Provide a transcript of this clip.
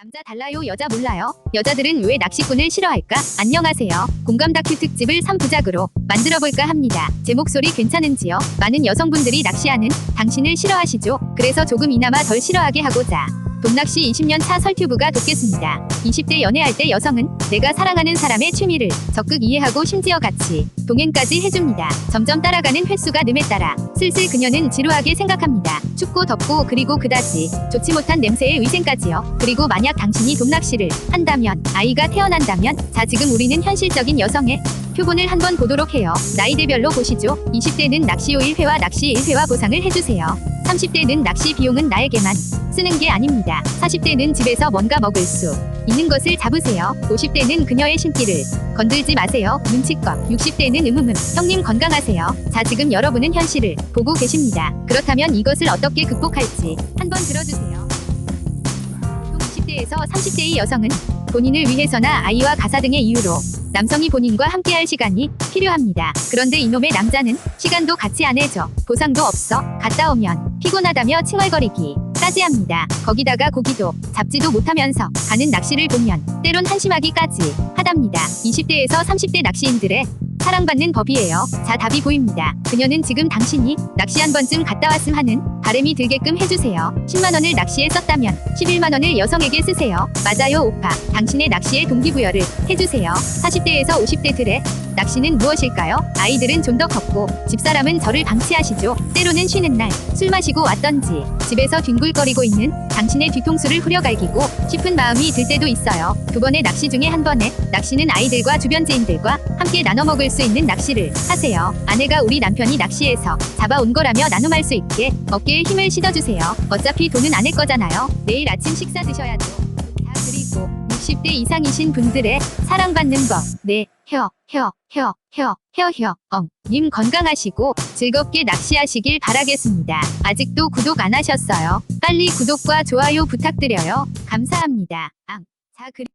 남자 달라요 여자 몰라요? 여자들은 왜 낚시꾼을 싫어할까? 안녕하세요. 공감 다큐 특집을 3부작으로 만들어볼까 합니다. 제 목소리 괜찮은지요? 많은 여성분들이 낚시하는 당신을 싫어하시죠? 그래서 조금이나마 덜 싫어하게 하고자 돈낚시 20년 차 설튜브가 돕겠습니다 20대 연애할 때 여성은 내가 사랑하는 사람의 취미를 적극 이해하고 심지어 같이 동행까지 해줍니다 점점 따라가는 횟수가 ንም에 따라 슬슬 그녀는 지루하게 생각합니다 춥고 덥고 그리고 그다지 좋지 못한 냄새의 위생까지요. 그리고 만약 당신이 돈낚시를 한다면 아이가 태어난다면 자 지금 우리는 현실적인 여성의 표본을 한번 보도록 해요. 나이대별로 보시죠. 20대는 낚시요 1회와 낚시 1회와 보상을 해주세요. 30대는 낚시 비용은 나에게만 쓰는 게 아닙니다. 40대는 집에서 뭔가 먹을 수 있는 것을 잡으세요. 50대는 그녀의 신기를 건들지 마세요. 눈치껏. 60대는 음음음. 형님 건강하세요. 자, 지금 여러분은 현실을 보고 계십니다. 그렇다면 이것을 어떻게 극복할지 한번 들어주세요. 또 20대에서 30대의 여성은 본인을 위해서나 아이와 가사 등의 이유로 남성이 본인과 함께할 시간이 필요합니다. 그런데 이놈의 남자는 시간도 같이 안 해줘. 보상도 없어. 갔다 오면 피곤하다며 칭얼거리기. 까지 합니다. 거기다가 고기도 잡지도 못하면서 가는 낚시를 보면 때론 한심하기까지 하답니다. 20대에서 30대 낚시인들의 사랑받는 법이에요. 자 답이 보입니다. 그녀는 지금 당신이 낚시 한 번쯤 갔다 왔음 하는 바램이 들게끔 해주세요. 10만 원을 낚시에 썼다면 11만 원을 여성에게 쓰세요. 맞아요 오빠. 당신의 낚시에 동기부여를 해주세요. 40대에서 50대들의 낚시는 무엇일까요? 아이들은 좀더 컸고 집사람은 저를 방치하시죠. 때로는 쉬는 날 술 마시고 왔던지 집에서 뒹굴거리고 있는 당신의 뒤통수를 후려갈기고 싶은 마음이 들 때도 있어요. 두 번의 낚시 중에 한 번에 낚시는 아이들과 주변 지인들과 함께 나눠 먹을 수 있는 낚시를 하세요. 아내가 우리 남편이 낚시해서 잡아온 거라며 나눔할 수 있게 어깨에 힘을 실어주세요. 어차피 돈은 안낼 거잖아요. 내일 아침 식사 드셔야죠. 자 그리고 60대 이상이신 분들의 사랑받는 법. 네, 혀, 혀, 혀, 혀, 혀, 혀, 엉. 님 건강하시고 즐겁게 낚시하시길 바라겠습니다. 아직도 구독 안 하셨어요? 빨리 구독과 좋아요 부탁드려요. 감사합니다. 앙. 자, 그리